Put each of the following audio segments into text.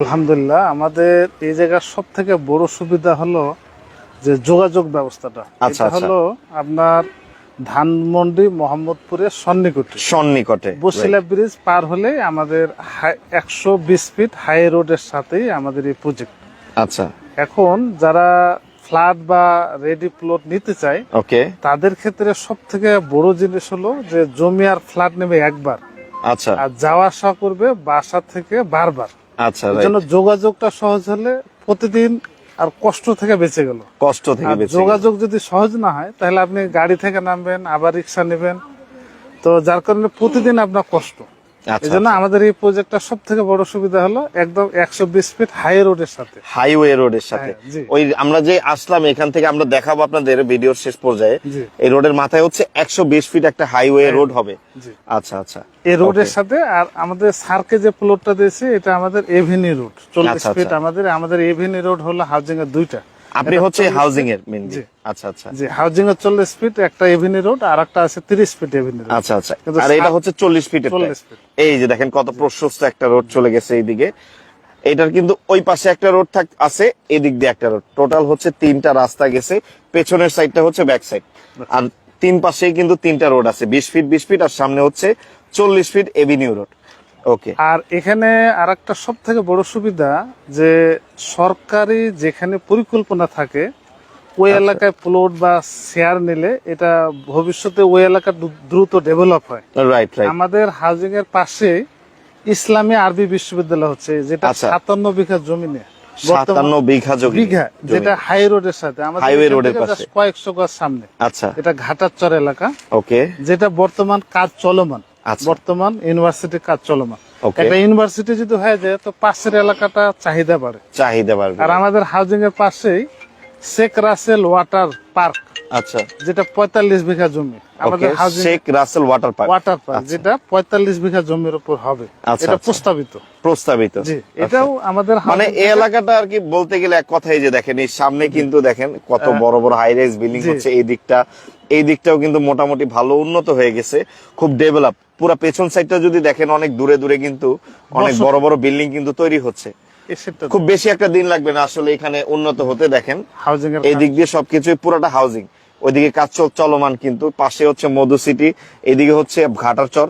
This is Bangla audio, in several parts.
আলহামদুলিল্লাহ আমাদের এই জায়গার সব থেকে বড় সুবিধা হলো যে যোগাযোগ ব্যবস্থাটা। আচ্ছা, আচ্ছা। হলো আপনার ধানমন্ডি মোহাম্মদপুরের সন্নিকটে। সন্নিকটে বসিলা ব্রিজ পার হলে আমাদের একশো বিশ ফিট হাই রোডের সাথেই আমাদের এই প্রজেক্ট আচ্ছা। এখন যারা ফ্ল্যাট বা রেডি প্লট নিতে চায় ওকে। তাদের ক্ষেত্রে সব থেকে বড় জিনিস হলো যে জমি আর ফ্ল্যাট নেবে একবার। আচ্ছা। আর যাওয়া আসা করবে বাসা থেকে বারবার। আচ্ছা জন্য যোগাযোগটা সহজ হলে প্রতিদিন আর কষ্ট থেকে বেঁচে গেল। কষ্ট থেকে বেঁচে যোগাযোগ যদি সহজ না হয় তাহলে আপনি গাড়ি থেকে নামবেন আবার রিক্সা নেবেন। তো যার কারণে প্রতিদিন আপনার কষ্ট। এই জন্য আমাদের এই প্রজেক্টটা সব থেকে বড় সুবিধা হলো একদম একশো বিশ ফিট হাই রোডের সাথে। হাইওয়ে রোডের সাথে। হ্যাঁ, ওই আমরা যে আসলাম এখান থেকে আমরা দেখাবো আপনাদের ভিডিওর শেষ পর্যায়ে। এই রোডের মাথায় হচ্ছে একশো বিশ ফিট একটা হাইওয়ে রোড হবে। আচ্ছা আচ্ছা। এই রোডের সাথে আর আমাদের সার্কে যে প্লটটা দিয়েছে এটা আমাদের এভিনি রোড চল্লিশ আচ্ছা, ফিট আচ্ছা। আমাদের আমাদের এভিনি রোড হলো হাউজিং এর দুইটা। আপনি হচ্ছে 40 হাউজিং এর মেনলি জি। আচ্ছা আচ্ছা। যে হাউজিং এর চল্লিশ ফিট একটা এভিনি রোড আর একটা আছে তিরিশ ফিট এভিনি রোড আচ্ছা আচ্ছা। আর এটা হচ্ছে চল্লিশ ফিটের 40 feet। এই যে দেখেন কত প্রশস্ত একটা রোড চলে গেছে এইদিকে। এটার কিন্তু ওই পাশে একটা রোড থাক আছে এদিক দিয়ে একটা রোড টোটাল হচ্ছে তিনটা রাস্তা গেছে। পেছনের সাইডটা হচ্ছে ব্যাক সাইড আর তিন পাশেই কিন্তু তিনটা রোড আছে। বিশ ফিট বিশ ফিট আর সামনে হচ্ছে চল্লিশ ফিট এভিনিউ রোড ওকে। আর এখানে আর একটা সব থেকে বড় সুবিধা যে সরকারি যেখানে পরিকল্পনা থাকে ওই আচ্ছা। এলাকায় প্লট বা শেয়ার নিলে এটা ভবিষ্যতে ওই এলাকা দ্রুত ডেভেলপ হয়। রাইট আমাদের হাউজিং এর পাশে ইসলামী আরবি বিশ্ববিদ্যালয় হচ্ছে যেটা আচ্ছা। সাতান্ন বিঘা জমিনে সাতান্ন বিঘা জমি বিঘা যেটা হাই রোডের সাথে। আমাদের Highway রোডের পাশে। কয়েকশো গজ সামনে। আচ্ছা। এটা ঘাটারচর এলাকা। ওকে। যেটা বর্তমান কাজ চলমান। বর্তমান ইউনিভার্সিটি কাজ চলমান. একটা ইউনিভার্সিটি যদি হয়ে যায় তো পাশের এলাকাটা চাহিদা বাড়ে। চাহিদা বাড়বে। আর আমাদের হাউজিং এর পাশেই শেখ রাসেল ওয়াটার পার্ক আচ্ছা। যেটা পঁয়তাল্লিশ বিঘা জমি। আমাদের Sheikh Russel water park. Water park যেটা পঁয়তাল্লিশ বিঘা জমির উপর হবে। এটা। প্রস্তাবিত। প্রস্তাবিত। জি। এটাও আমাদের মানে এই এলাকাটা আর কি বলতে গেলে এক কথাই যে দেখেন এই সামনে কিন্তু দেখেন কত বড় বড় হাই রাইজ বিল্ডিং। হচ্ছে এই দিকটা। এই দিকটাও কিন্তু মোটামুটি ভালো উন্নত হয়ে গেছে খুব ডেভেলপ পুরো পেছন সাইডটা যদি দেখেন অনেক দূরে দূরে কিন্তু অনেক বড় বড় বিল্ডিং কিন্তু তৈরি হচ্ছে। খুব বেশি একটা দিন লাগবে না আসলে এখানে উন্নত হতে দেখেন। হাউজিং এই দিক দিয়ে সবকিছুই পুরোটা হাউজিং ওইদিকে কাজ চল- চলমান কিন্তু পাশে হচ্ছে মধু সিটি এদিকে হচ্ছে ঘাটারচর।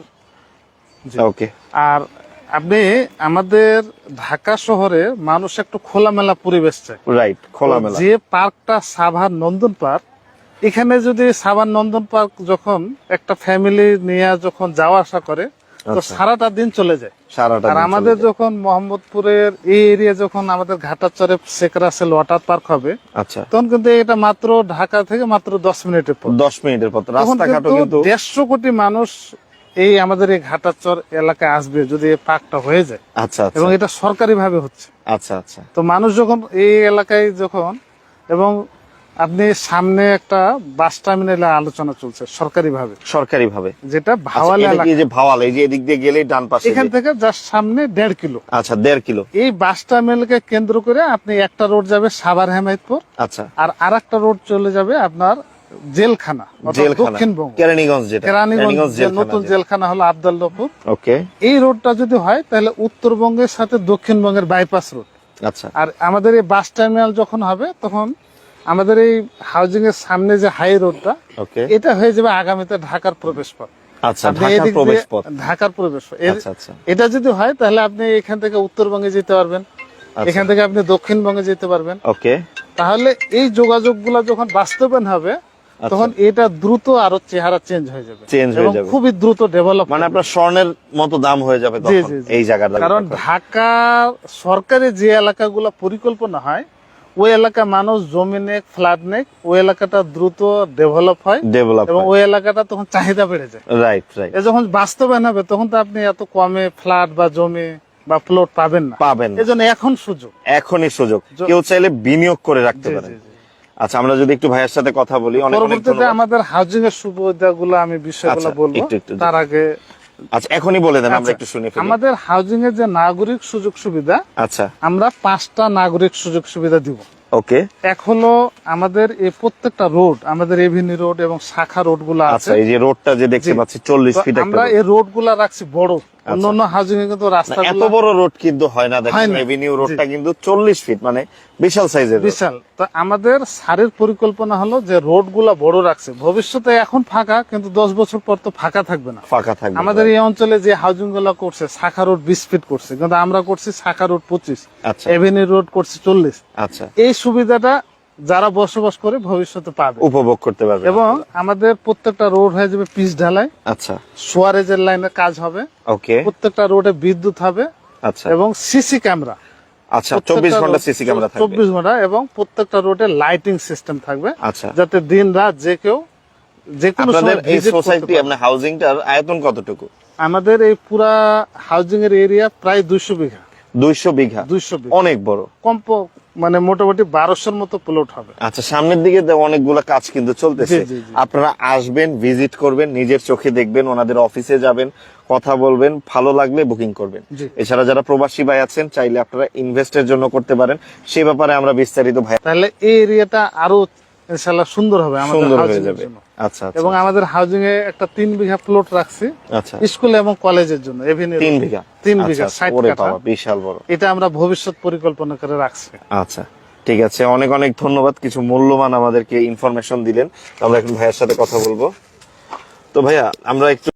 ওকে আর আপনি আমাদের ঢাকা শহরে মানুষ একটু খোলামেলা পরিবেশ চায়। রাইট খোলামেলা। যে পার্কটা সাভার নন্দন পার্ক এখানে যদি সাভার নন্দন পার্ক যখন একটা ফ্যামিলি নিয়ে যখন যাওয়া আসা করে তো আচ্ছা। সারাটা দিন চলে যায়। সারাটা আর আমাদের যখন মোহাম্মদপুরের এই এরিয়া যখন আমাদের ঘাটাচরে শেখ রাসেল ওয়াটার পার্ক হবে আচ্ছা। তখন কিন্তু এটা মাত্র ঢাকা থেকে মাত্র দশ মিনিটের পর দশ মিনিটের পর রাস্তাঘাটও কিন্তু কিন্তু দেড়শো কোটি মানুষ এই আমাদের এই ঘাটাচর এলাকায় আসবে যদি এই পার্কটা হয়ে যায়। আচ্ছা আচ্ছা। এবং এটা সরকারি ভাবে হচ্ছে। আচ্ছা আচ্ছা। তো মানুষ যখন এই এলাকায় যখন এবং আপনি সামনে একটা বাস টার্মিনালে আলোচনা চলছে সরকারি ভাবে সরকারি ভাবে যেটা ভাওয়াল এলাকা। যে ভাওয়াল এই যে এদিক দিয়ে গেলেই ডান পাশে এখান থেকে জাস্ট সামনে দেড় কিলো। আচ্ছা দেড় কিলো। এই বাস টার্মিনালকে কেন্দ্র করে আপনি একটা রোড যাবে সাভার হেমায়তপুর। আচ্ছা। আর আর একটা রোড চলে যাবে আপনার জেলখানা জেলখানা। দক্ষিণবঙ্গ কেরানীগঞ্জ যেটা। কেরানীগঞ্জ নতুন জেলখানা হলো আবদাল্লাপুর। ওকে। এই রোডটা যদি হয় তাহলে উত্তরবঙ্গের সাথে দক্ষিণবঙ্গের বাইপাস রোড। আচ্ছা। আর আমাদের এই বাস টার্মিনাল যখন হবে তখন আমাদের এই হাউজিং এর সামনে যে হাই রোডটা এটা হয়ে যাবে আগামীতে ঢাকার প্রবেশ পথ আচ্ছা ঢাকার প্রবেশ পথ ঢাকার প্রবেশ পথ এর- আচ্ছা আচ্ছা। এটা যদি হয় তাহলে আপনি এখান থেকে উত্তরবঙ্গে যেতে পারবেন। এখান থেকে আপনি দক্ষিণবঙ্গে যেতে পারবেন। ওকে তাহলে এই যোগাযোগগুলো যখন বাস্তবায়ন হবে তখন এটা দ্রুত আরও চেহারা চেঞ্জ হয়ে যাবে। Change হয়ে যাবে। খুবই দ্রুত ডেভেলপ মানে আপনার স্বর্ণের মতো দাম হয়ে যাবে তখন। এই জায়গার কারণ ঢাকা সরকারি যে এলাকাগুলো পরিকল্পনা হয় ওই এলাকা মানুষ জমি নেক ফ্ল্যাট নেক ওই এলাকাটা দ্রুত ডেভেলপ হয় ডেভেলপ এবং ওই এলাকাটা তখন চাহিদা বেড়ে যায়। রাইট রাইট যখন বাস্তবায়ন হবে তখন তো আপনি এত কমে ফ্ল্যাট বা জমি বা প্লট পাবেন না। পাবেন। এজন্য এখন সুযোগ। এখনই সুযোগ। কেউ চাইলে বিনিয়োগ করে রাখতে পারেন। জি। আচ্ছা আমরা যদি একটু ভাইয়ের সাথে কথা বলি অনেক পরবর্তীতে আমাদের হাউজিং এর সুবিধাগুলো আমি বিষয়গুলো আচ্ছা, বলব। তার আগে আচ্ছা এখনই বলে দেন আমরা আচ্ছা, একটু শুনি আমাদের হাউজিং এর যে নাগরিক সুযোগ সুবিধা আচ্ছা। আমরা পাঁচটা নাগরিক সুযোগ সুবিধা দিব। ওকে। এক হলো আমাদের এই প্রত্যেকটা রোড আমাদের এভিনি রোড এবং শাখা রোডগুলা আছে। আচ্ছা এই যে রোডটা যে দেখতে পাচ্ছি চল্লিশ ফিট আমরা এই রোডগুলা রাখছি বড়। অন্য অন্য হাউজিং কিন্তু না, এত বড় রোড কিন্তু হয় না দেখেন। এভিনিউ রোডটা কিন্তু চল্লিশ ফিট মানে বিশাল সাইজের বিশাল। তো আমাদের সারের পরিকল্পনা হলো যে রোডগুলা বড় রাখছে। ভবিষ্যতে এখন ফাঁকা কিন্তু দশ বছর পর তো ফাঁকা থাকবে না। ফাঁকা থাকবে আমাদের এই অঞ্চলে যে হাউজিংগুলা করছে শাখা রোড বিশ ফিট করছে কিন্তু আমরা করছি শাখা রোড পঁচিশ আচ্ছা। এভিনিউ রোড করছি চল্লিশ। আচ্ছা। এই সুবিধাটা যারা বসবাস করে ভবিষ্যতে পাবে। উপভোগ করতে পারবে। এবং আমাদের প্রত্যেকটা রোড হয়ে যাবে পিচ ঢালাই। আচ্ছা। সোয়ারেজের লাইনে কাজ হবে। ওকে। প্রত্যেকটা রোডে বিদ্যুৎ হবে। আচ্ছা। এবং সিসি ক্যামেরা। আচ্ছা চব্বিশ ঘণ্টা সিসি ক্যামেরা থাকবে। চব্বিশ ঘণ্টা এবং প্রত্যেকটা রোডে লাইটিং সিস্টেম থাকবে। আচ্ছা। যাতে দিন রাত যে কেউ যে কোনো সময় এই সোসাইটি আপনার হাউজিংটার আয়তন কতটুকু? আমাদের এই পুরা হাউজিং এর এরিয়া প্রায় দুইশো বিঘা। দুইশো বিঘা। দুইশো বিঘা। অনেক বড়। কম মানে মোটামুটি বারোশোর মতো প্লট হবে। আচ্ছা সামনের দিকে অনেকগুলো কাজ কিন্তু চলতেছে। আপনারা আসবেন ভিজিট করবেন নিজের চোখে দেখবেন ওনাদের অফিসে যাবেন কথা বলবেন ভালো লাগলে বুকিং করবেন। এছাড়া যারা প্রবাসী ভাই আছেন চাইলে আপনারা ইনভেস্টের জন্য করতে পারেন। সে ব্যাপারে আমরা বিস্তারিত ভাই তাহলে এই এরিয়াটা আরও ইনশাল্লাহ সুন্দর হবে সুন্দর হয়ে যাবে। আচ্ছা আচ্ছা। এবং আমাদের হাউজিং এ একটা তিন বিঘা প্লট রাখছি। আচ্ছা। স্কুল এবং কলেজের জন্য এভিনিউ তিন বিঘা। তিন আচ্ছা, বিঘা কাঠা। বিশাল বড়। এটা আমরা ভবিষ্যৎ পরিকল্পনা করে রাখছি। আচ্ছা ঠিক আছে অনেক অনেক ধন্যবাদ কিছু মূল্যবান আমাদেরকে ইনফরমেশন দিলেন। আমরা এখন ভাইয়ের সাথে কথা বলব। তো ভাইয়া আমরা একটু